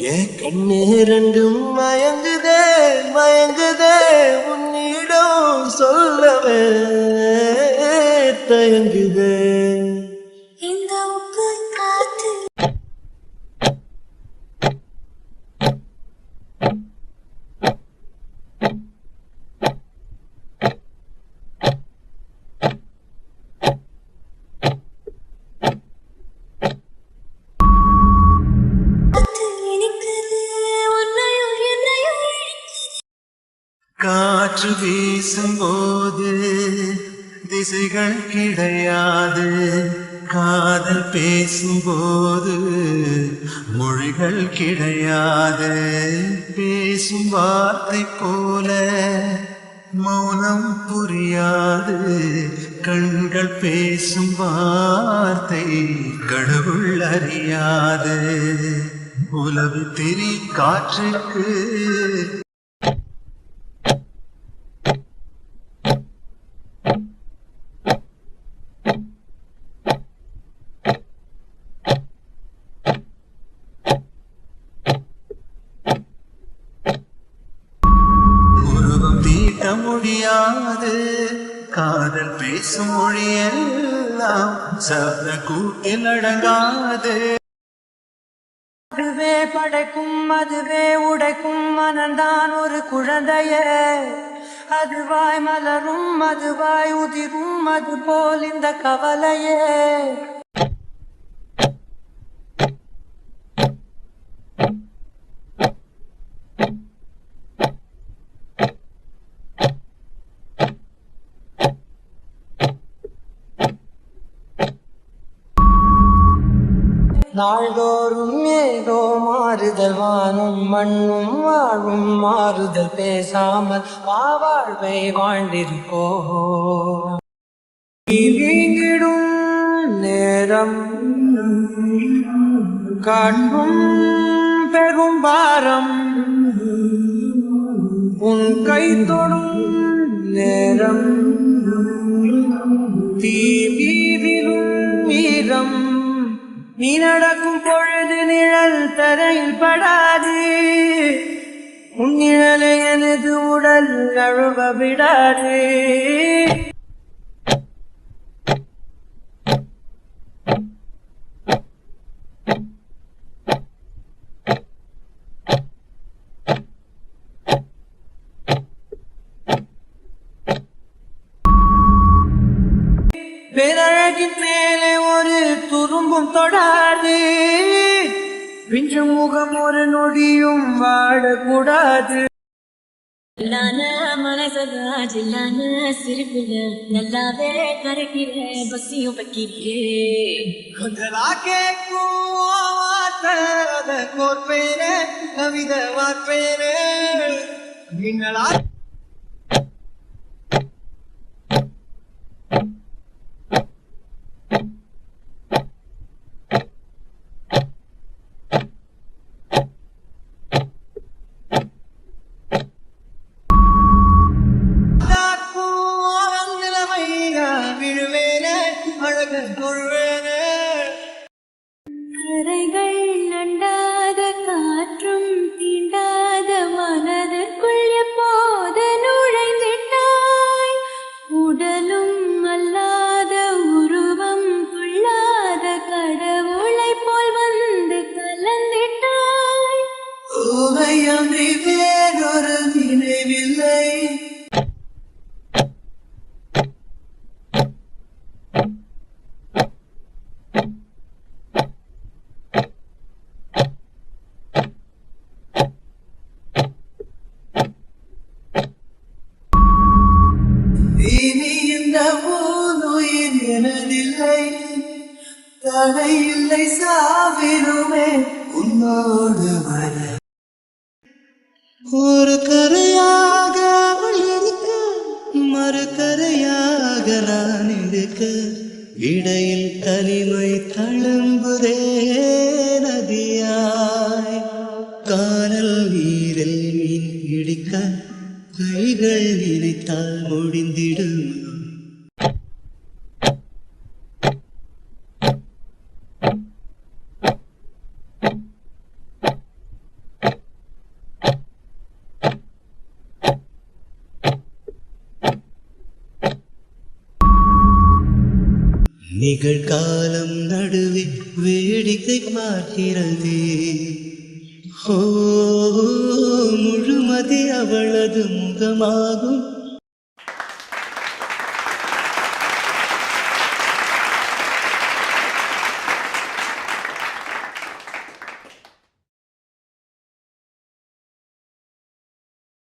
ஏன் கண்ணு ரெண்டும் மயங்குதே மயங்குதே உன்னிடம் சொல்லவே தயங்குதே. காற்று வீசும்போது திசைகள் கிடையாது. காதல் பேசும்போது மொழிகள் கிடையாது. பேசும் வார்த்தை போல மௌனம் புரியாது. கண்கள் பேசும் வார்த்தை கடவுள் அறியாது. உலவு திரி காற்றுக்கு முடியாது. காதல் பேசும் மொழியெல்லாம் சப்த கூட்டில் அடங்காது. அதுவே படைக்கும் அதுவே உடைக்கும் மனந்தான் ஒரு குழந்தையே. அதுவாய் மலரும் அதுவாய் உதிரும் அது போல் இந்த கவலையே. நாள்தோறும் ஏதோ மாறுதல் வானும் மண்ணும் வாழும் மாறுதல் பேசாமல் வாழ்வை வாழ்ந்திருக்கோ வீங்கிடும் நேரம் காட்டும் பெரும் பாரம். உன் கை தொடும் நேரம் தீவி நீ நடக்கும் பொழுது நிழல் தரையில் படாது. உன் நிழலை எனது உடல் நழுவ விடாது. பேரழகின் மேலே துரும்பும் தொடாது. பிஞ்சு முகம் ஒரு நொடியும் வாழக்கூடாது ஜில்லான மனசதா ஜில்லான சிரிப்புல நல்லாவே கரைக்கிற பசியும் பக்கிறேன் கொஞ்சலா கேட்கும் கோர்ப்பேனே கவிதை வார்ப்பேனே நீங்களா தடை இல்லை சாவிருமே உன்னோடு வர ஒரு கரையாக அவள் இருக்க மறு கரையாக நான் இருக்க இடையில் தனிமை தழும்புதே நதியாய் கானல் நீரில் மீன் பிடிக்க கைகள் நினைத்தால் முடிந்திடும் நிகழ்காலம் நடுவே வேடிக்கை பார்க்கிறது. ஓ முழுமதி அவளது முகமாகும்.